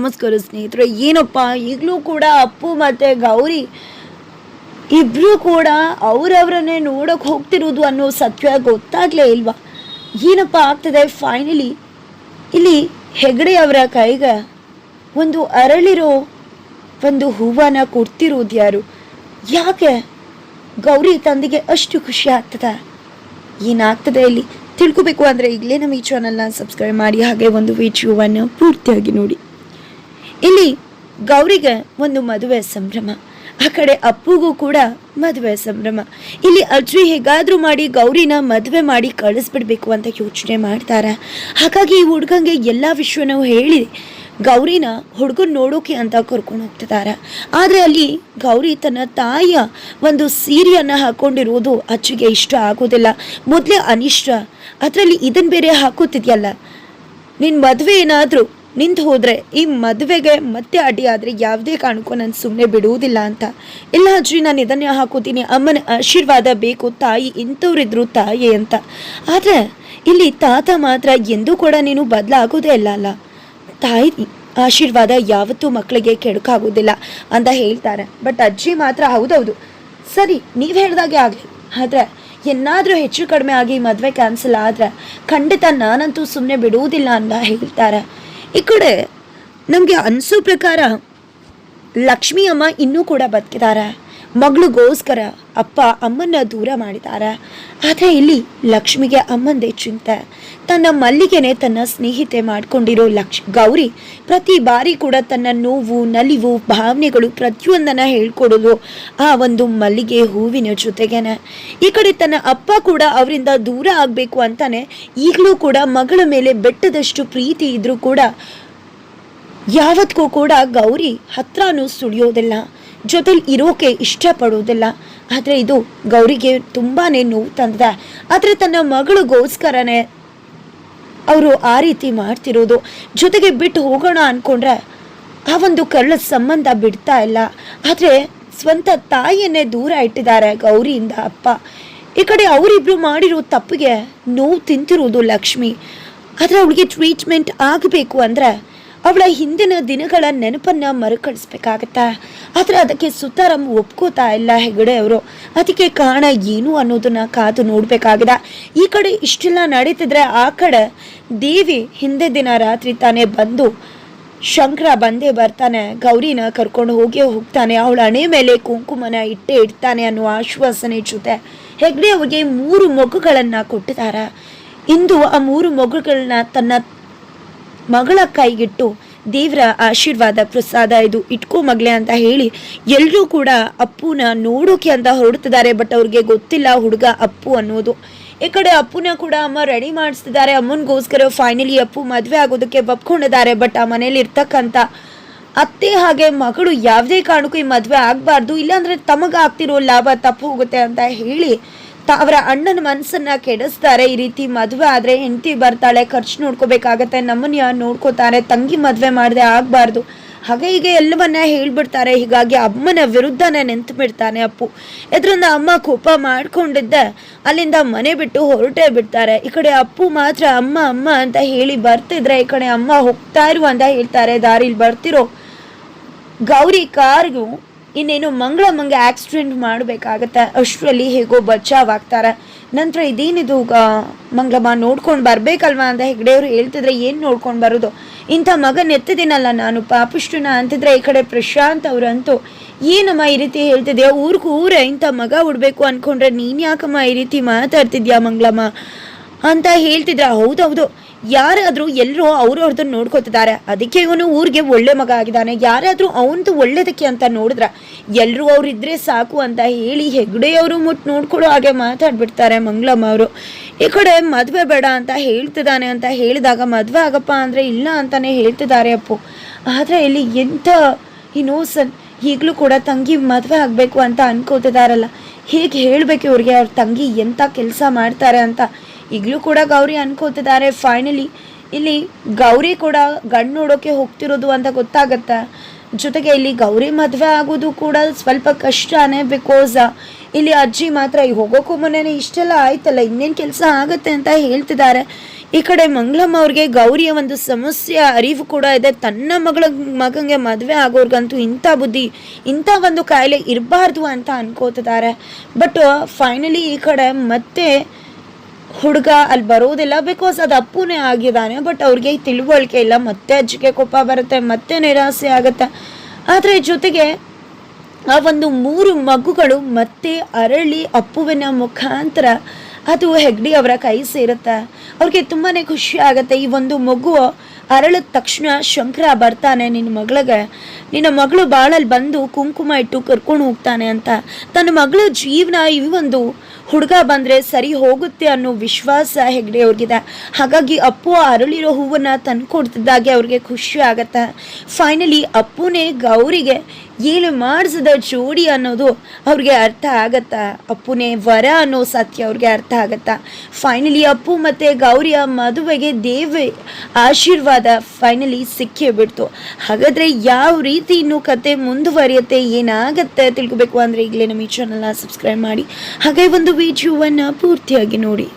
ನಮಸ್ಕಾರ ಸ್ನೇಹಿತರೆ, ಏನಪ್ಪ? ಈಗಲೂ ಕೂಡ ಅಪ್ಪು ಮತ್ತು ಗೌರಿ ಇಬ್ಬರೂ ಕೂಡ ಅವರವರನ್ನೇ ನೋಡೋಕೆ ಹೋಗ್ತಿರೋದು ಅನ್ನೋ ಸತ್ಯ ಗೊತ್ತಾಗಲೇ ಇಲ್ವಾ? ಏನಪ್ಪ ಆಗ್ತದೆ ಫೈನಲಿ ಇಲ್ಲಿ ಹೆಗಡೆ ಅವರ ಕೈಗೆ ಒಂದು ಅರಳಿರೋ ಒಂದು ಹೂವನ್ನ ಕೊಡ್ತಿರೋದು ಯಾರು? ಯಾಕೆ? ಗೌರಿ ತಂದೆಗೆ ಅಷ್ಟು ಖುಷಿ ಆಗ್ತದೆ? ಏನಾಗ್ತದೆ ಇಲ್ಲಿ? ತಿಳ್ಕೊಬೇಕು ಅಂದರೆ ಈಗಲೇ ನಮ್ಮ ಈ ಚಾನಲ್ನ ಸಬ್ಸ್ಕ್ರೈಬ್ ಮಾಡಿ, ಹಾಗೆ ಒಂದು ವಿಡಿಯೋವನ್ನು ಪೂರ್ತಿಯಾಗಿ ನೋಡಿ. ಇಲ್ಲಿ ಗೌರಿಗೆ ಒಂದು ಮದುವೆ ಸಂಭ್ರಮ, ಆ ಕಡೆ ಅಪ್ಪುಗೂ ಕೂಡ ಮದುವೆ ಸಂಭ್ರಮ. ಇಲ್ಲಿ ಅಜ್ಜಿ ಹೇಗಾದರೂ ಮಾಡಿ ಗೌರಿನ ಮದುವೆ ಮಾಡಿ ಕಳಿಸ್ಬಿಡ್ಬೇಕು ಅಂತ ಯೋಚನೆ ಮಾಡ್ತಾರೆ. ಹಾಗಾಗಿ ಈ ಹುಡುಗಂಗೆ ಎಲ್ಲ ವಿಷಯನೂ ಹೇಳಿ ಗೌರಿನ ಹುಡುಗನ ನೋಡೋಕೆ ಅಂತ ಕರ್ಕೊಂಡು ಹೋಗ್ತಿದ್ದಾರೆ ಆದರೆ ಅಲ್ಲಿ ಗೌರಿ ತನ್ನ ತಾಯಿಯ ಒಂದು ಸೀರೆಯನ್ನು ಹಾಕ್ಕೊಂಡಿರುವುದು ಅಜ್ಜಿಗೆ ಇಷ್ಟ ಆಗೋದಿಲ್ಲ. ಮೊದಲೇ ಅನಿಷ್ಟ. ಅದರಲ್ಲಿ ಇದನ್ನು ಬೇರೆ ಹಾಕೋತಿದ್ಯಲ್ಲ. ನಿನ್ನ ಮದುವೆ ಏನಾದರೂ ನಿಂತು ಹೋದರೆ ಈ ಮದುವೆಗೆ ಮತ್ತೆ ಅಡ್ಡಿ ಆದರೆ ಯಾವುದೇ ಕಾರಣಕ್ಕೂ ನಾನು ಸುಮ್ಮನೆ ಬಿಡುವುದಿಲ್ಲ ಅಂತ. ಇಲ್ಲ ಅಜ್ಜಿ, ನಾನು ಇದನ್ನೇ ಹಾಕೋತೀನಿ. ಅಮ್ಮನ ಆಶೀರ್ವಾದ ಬೇಕು, ತಾಯಿ ಇಂಥವ್ರಿದ್ರು ತಾಯಿ ಅಂತ. ಆದರೆ ಇಲ್ಲಿ ತಾತ ಮಾತ್ರ ಎಂದೂ ಕೂಡ ನೀನು ಬದಲಾಗೋದೇ ಇಲ್ಲ ಅಲ್ಲ. ತಾಯಿ ಆಶೀರ್ವಾದ ಯಾವತ್ತೂ ಮಕ್ಕಳಿಗೆ ಕೆಡುಕಾಗೋದಿಲ್ಲ ಅಂತ ಹೇಳ್ತಾರೆ. ಬಟ್ ಅಜ್ಜಿ ಮಾತ್ರ ಹೌದೌದು. ಸರಿ, ನೀವು ಹೇಳಿದಾಗೆ ಆಗಲಿ. ಆದರೆ ಏನಾದರೂ ಹೆಚ್ಚು ಕಡಿಮೆ ಆಗಿ ಮದುವೆ ಕ್ಯಾನ್ಸಲ್ ಆದರೆ ಖಂಡಿತ ನಾನಂತೂ ಸುಮ್ಮನೆ ಬಿಡುವುದಿಲ್ಲ ಅಂತ ಹೇಳ್ತಾರೆ. ಈ ಕಡೆ ನಮಗೆ ಅನಿಸೋ ಪ್ರಕಾರ ಲಕ್ಷ್ಮಿ ಅಮ್ಮ ಇನ್ನೂ ಕೂಡ ಬದುಕಿದ್ದಾರೆ ಮಗಳಿಗೋಸ್ಕರ ಅಪ್ಪ ಅಮ್ಮನ್ನ ದೂರ ಮಾಡಿದ್ದಾರೆ ಆದರೆ ಇಲ್ಲಿ ಲಕ್ಷ್ಮಿಗೆ ಅಮ್ಮಂದೇ ಚಿಂತೆ. ತನ್ನ ಮಲ್ಲಿಗೆನೆ ತನ್ನ ಸ್ನೇಹಿತೆ ಮಾಡ್ಕೊಂಡಿರೋ ಲಕ್ಷ್, ಗೌರಿ ಪ್ರತಿ ಬಾರಿ ಕೂಡ ತನ್ನ ನೋವು, ನಲಿವು, ಭಾವನೆಗಳು ಪ್ರತಿಯೊಂದನ್ನು ಹೇಳ್ಕೊಡೋದು ಆ ಒಂದು ಮಲ್ಲಿಗೆ ಹೂವಿನ ಜೊತೆಗೇನೆ. ಈ ಕಡೆ ತನ್ನ ಅಪ್ಪ ಕೂಡ ಅವರಿಂದ ದೂರ ಆಗಬೇಕು ಅಂತಾನೆ ಈಗಲೂ ಕೂಡ ಮಗಳ ಮೇಲೆ ಬೆಟ್ಟದಷ್ಟು ಪ್ರೀತಿ ಇದ್ರೂ ಕೂಡ ಯಾವತ್ತಿಗೂ ಕೂಡ ಗೌರಿ ಹತ್ರನೂ ಸುಳಿಯೋದಿಲ್ಲ. ಜೊತೆಲಿ ಇರೋಕೆ ಇಷ್ಟಪಡೋದಿಲ್ಲ ಆದರೆ ಇದು ಗೌರಿಗೆ ತುಂಬಾ ನೋವು ತಂದಿದೆ. ಆದರೆ ತನ್ನ ಮಗಳಿಗೋಸ್ಕರನೇ ಅವರು ಆ ರೀತಿ ಮಾಡ್ತಿರೋದು. ಜೊತೆಗೆ ಬಿಟ್ಟು ಹೋಗೋಣ ಅಂದ್ಕೊಂಡ್ರೆ ಆ ಒಂದು ಕಳ್ಳ ಸಂಬಂಧ ಬಿಡ್ತಾ ಇಲ್ಲ. ಆದರೆ ಸ್ವಂತ ತಾಯಿಯನ್ನೇ ದೂರ ಇಟ್ಟಿದ್ದಾರೆ ಗೌರಿಯಿಂದ ಅಪ್ಪ. ಈ ಕಡೆ ಅವರಿಬ್ರು ಮಾಡಿರೋ ತಪ್ಪಿಗೆ ನೋವು ತಿಂತಿರೋದು ಲಕ್ಷ್ಮಿ. ಆದರೆ ಅವಳಿಗೆ ಟ್ರೀಟ್ಮೆಂಟ್ ಆಗಬೇಕು ಅಂದರೆ ಅವಳ ಹಿಂದಿನ ದಿನಗಳ ನೆನಪನ್ನ ಮರುಕಳಿಸ್ಬೇಕಾಗತ್ತಾ? ಆದ್ರೆ ಅದಕ್ಕೆ ಸುತಾರಾಮ್ ಒಪ್ಕೋತಾ ಇಲ್ಲ ಹೆಗಡೆ ಅವರು. ಅದಕ್ಕೆ ಕಾರಣ ಏನು ಅನ್ನೋದನ್ನ ಕಾದು ನೋಡಬೇಕಾಗಿದೆ. ಈ ಕಡೆ ಇಷ್ಟೆಲ್ಲ ನಡೀತಿದ್ರೆ ಆ ಕಡೆ ದೇವಿ ಹಿಂದೆ ದಿನ ರಾತ್ರಿ ತಾನೇ ಬಂದು ಶಂಕರ ಬಂದೇ ಬರ್ತಾನೆ. ಗೌರಿನ ಕರ್ಕೊಂಡು ಹೋಗೇ ಹೋಗ್ತಾನೆ. ಅವಳ ಹಣೆ ಮೇಲೆ ಕುಂಕುಮನ ಇಟ್ಟೇ ಇಡ್ತಾನೆ ಅನ್ನೋ ಆಶ್ವಾಸನೆ ಜೊತೆ ಹೆಗ್ಡೆ ಅವಗೆ ಮೂರು ಮಗುಗಳನ್ನು ಕೊಟ್ಟಿದ್ದಾರೆ. ಇಂದು ಆ ಮೂರು ಮಗುಗಳನ್ನ ತನ್ನ ಮಗಳ ಕೈಗಿಟ್ಟು ದೇವರ ಆಶೀರ್ವಾದ ಪ್ರಸಾದ ಇದು ಇಟ್ಕೋ ಮಗಳೇ ಅಂತ ಹೇಳಿ ಎಲ್ಲರೂ ಕೂಡ ಅಪ್ಪುನ ನೋಡೋಕೆ ಅಂತ ಹೊರಡ್ತಿದ್ದಾರೆ ಬಟ್ ಅವ್ರಿಗೆ ಗೊತ್ತಿಲ್ಲ ಹುಡುಗ ಅಪ್ಪು ಅನ್ನೋದು. ಈ ಕಡೆ ಅಪ್ಪುನ ಕೂಡ ಅಮ್ಮ ರೆಡಿ ಮಾಡಿಸ್ತಿದ್ದಾರೆ, ಅಮ್ಮನಿಗೋಸ್ಕರ ಫೈನಲಿ ಅಪ್ಪು ಮದುವೆ ಆಗೋದಕ್ಕೆ ಬಪ್ಕೊಂಡಿದ್ದಾರೆ ಬಟ್ ಆ ಮನೇಲಿ ಇರ್ತಕ್ಕಂಥ ಅತ್ತೆ ಹಾಗೆ ಮಗಳು ಯಾವುದೇ ಕಾರಣಕ್ಕೂ ಈ ಮದುವೆ ಆಗಬಾರ್ದು, ಇಲ್ಲಾಂದ್ರೆ ತಮಗಾಗ್ತಿರೋ ಲಾಭ ತಪ್ಪು ಹೋಗುತ್ತೆ ಅಂತ ಹೇಳಿ ಅವರ ಅಣ್ಣನ ಮನಸ್ಸನ್ನ ಕೆಡಿಸ್ತಾರೆ ಈ ರೀತಿ ಮದುವೆ ಆದರೆ ಹೆಂಡತಿ ಬರ್ತಾಳೆ, ಖರ್ಚು ನೋಡ್ಕೋಬೇಕಾಗತ್ತೆ, ನಮ್ಮನ್ನ ಯಾರು ನೋಡ್ಕೋತಾರೆ, ತಂಗಿ ಮದುವೆ ಮಾಡದೆ ಆಗಬಾರ್ದು. ಹಾಗೆ ಈಗ ಎಲ್ಲವನ್ನ ಹೇಳ್ಬಿಡ್ತಾರೆ. ಹೀಗಾಗಿ ಅಮ್ಮನ ವಿರುದ್ಧನೇ ನಿಂತು ಬಿಡ್ತಾನೆ ಅಪ್ಪು. ಇದರಿಂದ ಅಮ್ಮ ಕೋಪ ಮಾಡ್ಕೊಂಡಿದ್ದೆ, ಅಲ್ಲಿಂದ ಮನೆ ಬಿಟ್ಟು ಹೊರಟೇ ಬಿಡ್ತಾರೆ. ಈ ಕಡೆ ಅಪ್ಪು ಮಾತ್ರ ಅಮ್ಮ ಅಮ್ಮ ಅಂತ ಹೇಳಿ ಬರ್ತಿದ್ರೆ, ಈ ಕಡೆ ಅಮ್ಮ ಹೋಗ್ತಾ ಇರು ಅಂತ ಹೇಳ್ತಾರೆ. ದಾರಿಲಿ ಬರ್ತಿರೋ ಗೌರಿ ಕಾರ್ಗೂ ಇನ್ನೇನು ಮಂಗಳಮ್ಮಂಗೆ ಆಕ್ಸಿಡೆಂಟ್ ಮಾಡಬೇಕಾಗತ್ತೆ. ಅಷ್ಟರಲ್ಲಿ ಹೇಗೋ ಬಚಾವ್ ಆಗ್ತಾರೆ ನಂತರ ಇದೇನಿದು ಮಂಗಳಮ್ಮ ನೋಡ್ಕೊಂಡು ಬರಬೇಕಲ್ವಾ ಅಂತ ಹೆಗ್ಡೆಯವರು ಹೇಳ್ತಿದ್ರೆ ಏನು ನೋಡ್ಕೊಂಡು ಬರೋದು? ಇಂಥ ಮಗ ಎತ್ತಿದ್ದೀನಲ್ಲ ನಾನು ಪಾಪಿಷ್ಟುನ ಅಂತಿದ್ರೆ ಈ ಕಡೆ ಪ್ರಶಾಂತ್ ಅವರಂತೂ, ಏನಮ್ಮ ಈ ರೀತಿ ಹೇಳ್ತಿದ್ಯಾ? ಊರಿಗೂ ಊರೇ ಇಂಥ ಮಗ ಉಡ್ಬೇಕು ಅನ್ಕೊಂಡ್ರೆ ನೀನು ಯಾಕಮ್ಮ ಈ ರೀತಿ ಮಾತಾಡ್ತಿದ್ಯಾ ಮಂಗಳಮ್ಮ? ಅಂತ ಹೇಳ್ತಿದ್ರ. ಹೌದೌದು ಯಾರಾದರೂ ಎಲ್ಲರೂ ಅವ್ರದ್ದು ನೋಡ್ಕೋತಿದ್ದಾರೆ. ಅದಕ್ಕೆ ಇವನು ಊರಿಗೆ ಒಳ್ಳೆ ಮಗ ಆಗಿದ್ದಾನೆ. ಯಾರಾದರೂ ಅವನದು ಒಳ್ಳೇದಕ್ಕೆ ಅಂತ ನೋಡಿದ್ರ ಎಲ್ಲರೂ ಅವ್ರಿದ್ರೆ ಸಾಕು ಅಂತ ಹೇಳಿ ಹೆಗ್ಡೆಯವರು ಮುಟ್ಟು ನೋಡ್ಕೊಳ್ಳೋ ಹಾಗೆ ಮಾತಾಡ್ಬಿಡ್ತಾರೆ ಮಂಗಳಮ್ಮ ಅವರು. ಈ ಕಡೆ ಮದುವೆ ಬೇಡ ಅಂತ ಹೇಳ್ತಿದ್ದಾನೆ ಅಂತ ಹೇಳಿದಾಗ ಮದುವೆ ಆಗಪ್ಪ ಅಂದರೆ ಇಲ್ಲ ಅಂತಲೇ ಹೇಳ್ತಿದ್ದಾರೆ ಅಪ್ಪು. ಆದರೆ ಇಲ್ಲಿ ಎಂಥ ಇನ್ನೋಸನ್ ಈಗಲೂ ಕೂಡ ತಂಗಿ ಮದುವೆ ಆಗಬೇಕು ಅಂತ ಅನ್ಕೋತಿದಾರಲ್ಲ ಹೇಗೆ ಹೇಳಬೇಕು ಇವ್ರಿಗೆ? ಅವ್ರ ತಂಗಿ ಎಂಥ ಕೆಲಸ ಮಾಡ್ತಾರೆ ಅಂತ. ಈಗಲೂ ಕೂಡ ಗೌರಿ ಅನ್ಕೋತಿದ್ದಾರೆ. ಫೈನಲಿ ಇಲ್ಲಿ ಗೌರಿ ಕೂಡ ಗಂಡು ನೋಡೋಕೆ ಹೋಗ್ತಿರೋದು ಅಂತ ಗೊತ್ತಾಗತ್ತೆ? ಜೊತೆಗೆ ಇಲ್ಲಿ ಗೌರಿ ಮದುವೆ ಆಗೋದು ಕೂಡ ಸ್ವಲ್ಪ ಕಷ್ಟನೇ ಬಿಕಾಸ್ ಇಲ್ಲಿ ಅಜ್ಜಿ ಮಾತ್ರ, ಈ ಹೋಗೋಕ್ಕೂ ಮೊನ್ನೆ ಇಷ್ಟೆಲ್ಲ ಆಯ್ತಲ್ಲ, ಇನ್ನೇನು ಕೆಲಸ ಆಗುತ್ತೆ ಅಂತ ಹೇಳ್ತಿದ್ದಾರೆ. ಈ ಕಡೆ ಮಂಗಳಮ್ಮ ಅವ್ರಿಗೆ ಗೌರಿಯ ಒಂದು ಸಮಸ್ಯೆ, ಅರಿವು ಕೂಡ ಇದೆ. ತನ್ನ ಮಗಳ ಮಗಂಗೆ ಮದುವೆ ಆಗೋರ್ಗಂತೂ ಇಂಥ ಬುದ್ಧಿ, ಇಂಥ ಒಂದು ಕಾಯಿಲೆ ಇರಬಾರ್ದು ಅಂತ ಅನ್ಕೋತಿದ್ದಾರೆ. ಬಟ್ ಫೈನಲಿ ಈ ಕಡೆ ಮತ್ತೆ ಹುಡುಗ ಅಲ್ಲಿ ಬರೋದಿಲ್ಲ ಬಿಕಾಸ್ ಅದು ಅಪ್ಪುನೇ ಆಗಿದ್ದಾನೆ ಬಟ್ ಅವ್ರಿಗೆ ತಿಳುವಳಿಕೆ ಇಲ್ಲ. ಮತ್ತೆ ಅಜ್ಜಿಗೆ ಕೋಪ ಬರುತ್ತೆ, ಮತ್ತೆ ನಿರಾಸೆ ಆಗುತ್ತೆ. ಆದರೆ ಜೊತೆಗೆ ಆ ಒಂದು ಮೂರು ಮಗುಗಳು ಮತ್ತೆ ಅರಳಿ ಅಪ್ಪುವಿನ ಮುಖಾಂತರ ಅದು ಹೆಗ್ಡಿ ಅವರ ಕೈ ಸೇರುತ್ತೆ. ಅವ್ರಿಗೆ ತುಂಬಾ ಖುಷಿ ಆಗುತ್ತೆ. ಈ ಒಂದು ಮಗು ಅರಳಿದ ತಕ್ಷಣ ಶಂಕರ ಬರ್ತಾನೆ ನಿನ್ನ ಮಗಳಿಗೆ. ನಿನ್ನ ಮಗಳು ಬಾಳಲ್ಲಿ ಬಂದು ಕುಂಕುಮ ಇಟ್ಟು ಕರ್ಕೊಂಡು ಹೋಗ್ತಾನೆ ಅಂತ. ತನ್ನ ಮಗಳ ಜೀವನ ಈ ಒಂದು ಹುಡುಗ ಬಂದರೆ ಸರಿ ಹೋಗುತ್ತೆ ಅನ್ನೋ ವಿಶ್ವಾಸ ಹೆಗ್ಡೆ ಅವ್ರಿಗಿದೆ. ಹಾಗಾಗಿ ಅಪ್ಪು ಅರಳಿರೋ ಹೂವನ್ನು ತಂದು ಕೊಡ್ತಿದ್ದಾಗೆ ಅವ್ರಿಗೆ ಖುಷಿ ಆಗತ್ತೆ. ಫೈನಲಿ ಅಪ್ಪುನೇ ಗೌರಿಗೆ ಏನು ಮಾಡಿಸಿದ ಜೋಡಿ ಅನ್ನೋದು ಅವ್ರಿಗೆ ಅರ್ಥ ಆಗತ್ತಾ? ಅಪ್ಪುನೇ, ವರ ಅನ್ನೋ ಸತ್ಯ ಅವ್ರಿಗೆ ಅರ್ಥ ಆಗತ್ತಾ? ಫೈನಲಿ ಅಪ್ಪು ಮತ್ತು ಗೌರಿಯ ಮದುವೆಗೆ ದೇವ ಆಶೀರ್ವಾದ ಫೈನಲಿ ಸಿಕ್ಕೇ ಬಿಡ್ತು. ಹಾಗಾದರೆ ಯಾವ ರೀತಿ ಇನ್ನು ಕತೆ ಮುಂದುವರಿಯುತ್ತೆ, ಏನಾಗತ್ತೆ ತಿಳ್ಕೊಬೇಕು ಅಂದರೆ ಈಗಲೇ ನಮ್ಮ ಈ ಚಾನಲ್ನ ಸಬ್ಸ್ಕ್ರೈಬ್ ಮಾಡಿ. ಹಾಗೆ ಒಂದು ವಿಡಿಯೋವನ್ನು ಪೂರ್ತಿಯಾಗಿ ನೋಡಿ.